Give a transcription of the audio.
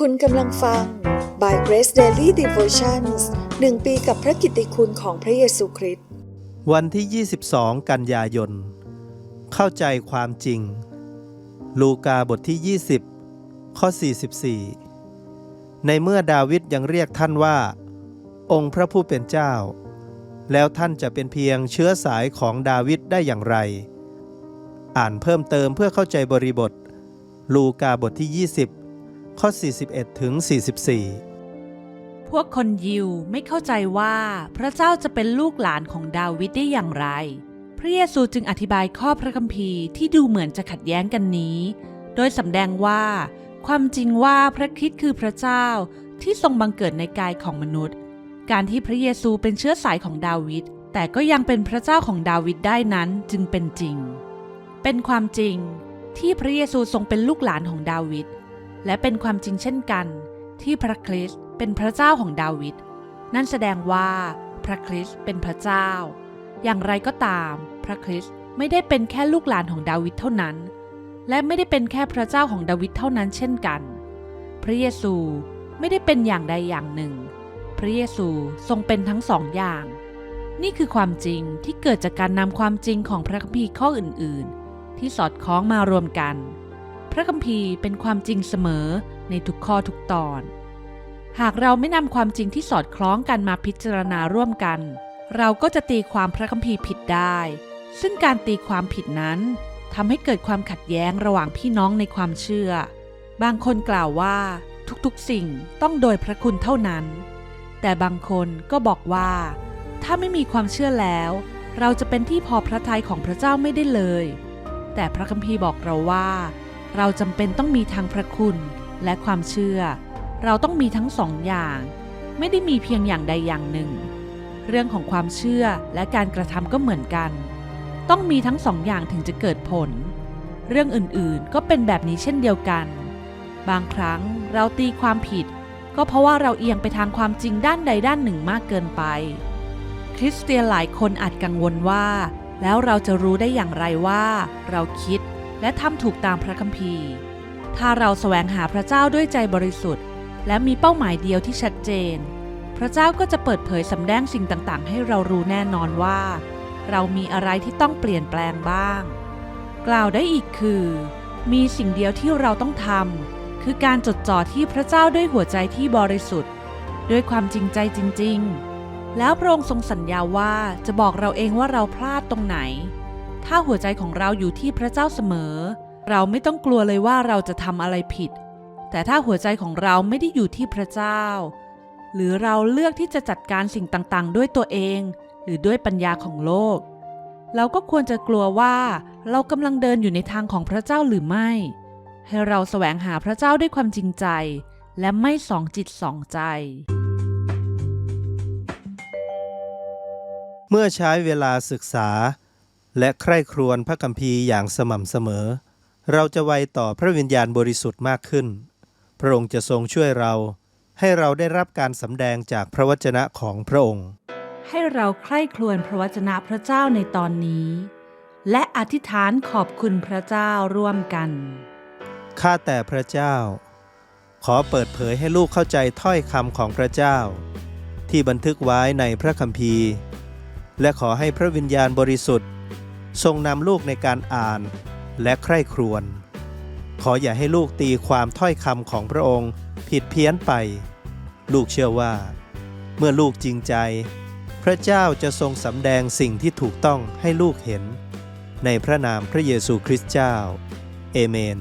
คุณกำลังฟัง By Grace Daily Devotions หนึ่งปีกับพระกิตติคุณของพระเยซูคริสต์ วันที่ 22 กันยายน เข้าใจความจริง ลูกาบทที่ 20 ข้อ 44 ในเมื่อดาวิดยังเรียกท่านว่า องค์พระผู้เป็นเจ้า แล้วท่านจะเป็นเพียงเชื้อสายของดาวิดได้อย่างไร อ่านเพิ่มเติมเพื่อเข้าใจบริบท ลูกาบทที่ 20 ข้อ 41ถึง44 พวกคนยิวไม่เข้าใจว่าพระเจ้าจะเป็นลูกหลานของดาวิดได้อย่างไร พระเยซูจึงอธิบายข้อพระคัมภีร์ที่ดูเหมือนจะขัดแย้งกันนี้ โดยสำแดงว่า ความจริงว่าพระคริสต์คือพระเจ้าที่ทรงบังเกิดในกายของมนุษย์ การที่พระเยซูเป็นเชื้อสายของดาวิดแต่ก็ยังเป็นพระเจ้าของดาวิดได้นั้นจึงเป็นจริง เป็นความจริงที่พระเยซูทรงเป็นลูกหลานของดาวิด และเป็นความจริงเช่นกัน ที่พระคริสต์เป็นพระเจ้าของดาวิดนั่นแสดงว่าพระคริสต์เป็นพระเจ้า อย่างไรก็ตาม พระคริสต์ไม่ได้เป็นแค่ลูกหลานของดาวิดเท่านั้น และไม่ได้เป็นแค่พระเจ้าของดาวิดเท่านั้นเช่นกัน พระเยซูไม่ได้เป็นอย่างใดอย่างหนึ่ง พระเยซูทรงเป็นทั้งสองอย่าง นี่คือความจริงที่เกิดจากการนำความจริงของพระคัมภีร์ข้ออื่น ๆ ที่สอดคล้องมารวมกัน พระคัมภีร์เป็นความจริงเสมอในทุกข้อทุกตอน หากเราไม่นำความจริงที่สอดคล้องกันมาพิจารณาร่วมกัน เราก็จะตีความพระคัมภีร์ผิดได้ ซึ่งการตีความผิดนั้นทำให้เกิดความขัดแย้งระหว่างพี่น้องในความเชื่อ บางคนกล่าวว่าทุกๆสิ่งต้องโดยพระคุณเท่านั้น แต่บางคนก็บอกว่า ถ้าไม่มีความเชื่อแล้ว เราจะเป็นที่พอพระทัยของพระเจ้าไม่ได้เลย แต่พระคัมภีร์บอกเราว่า เราจำเป็นต้องมีทั้งพระคุณและความเชื่อ เราต้องมีทั้งสองอย่าง ไม่ได้มีเพียงอย่างใดอย่างหนึ่ง เรื่องของความเชื่อและการกระทำก็เหมือนกัน ต้องมีทั้งสองอย่างถึงจะเกิดผล เรื่องอื่นๆก็เป็นแบบนี้เช่นเดียวกัน บางครั้งเราตีความผิด ก็เพราะว่าเราเอียงไปทางความจริงด้านใดด้านหนึ่งมากเกินไป คริสเตียนหลายคนอาจกังวลว่า แล้วเราจะรู้ได้อย่างไรว่า เราคิด และทำถูกตามพระคัมภีร์ ถ้าเราแสวงหาพระเจ้าด้วยใจบริสุทธิ์ และมีเป้าหมายเดียวที่ชัดเจน พระเจ้าก็จะเปิดเผยสำแดงสิ่งต่างๆ ให้เรารู้แน่นอนว่า เรามีอะไรที่ต้องเปลี่ยนแปลงบ้าง กล่าวได้อีกคือ มีสิ่งเดียวที่เราต้องทำคือการจดจ่อที่พระเจ้าด้วยหัวใจที่บริสุทธิ์ ด้วยความจริงใจจริง ๆ แล้วพระองค์ทรงสัญญาว่าจะบอกเราเองว่าเราพลาดตรงไหน ถ้าหัวใจของเราอยู่ที่พระเจ้าเสมอ เราไม่ต้องกลัวเลยว่าเราจะทำอะไรผิด แต่ถ้าหัวใจของเราไม่ได้อยู่ที่พระเจ้า หรือเราเลือกที่จะจัดการสิ่งต่างๆ ด้วยตัวเอง หรือด้วยปัญญาของโลก เราก็ควรจะกลัวว่าเรากำลังเดินอยู่ในทางของพระเจ้าหรือไม่ ให้เราแสวงหาพระเจ้าด้วยความจริงใจ และไม่สองจิตสองใจเมื่อใช้เวลาศึกษา และใคร่ครวญพระคัมภีร์อย่างสม่ำเสมอ เราจะไวต่อพระวิญญาณบริสุทธิ์มากขึ้น พระองค์จะทรงช่วยเรา ให้เราได้รับการสำแดงจากพระวจนะของพระองค์ ให้เราใคร่ครวญพระวจนะพระเจ้าในตอนนี้ และอธิษฐานขอบคุณพระเจ้าร่วมกัน ข้าแต่พระเจ้า ขอเปิดเผยให้ลูกเข้าใจถ้อยคำของพระเจ้า ที่บันทึกไว้ในพระคัมภีร์ และขอให้พระวิญญาณบริสุทธิ์ ทรงนำลูกในการอ่านและใคร่ครวญขออย่าให้ลูกตีความถ้อยคำของพระองค์ผิดเพี้ยนไป ลูกเชื่อว่า เมื่อลูกจริงใจ พระเจ้าจะทรงสำแดงสิ่งที่ถูกต้องให้ลูกเห็น ในพระนามพระเยซูคริสต์เจ้า เอเมน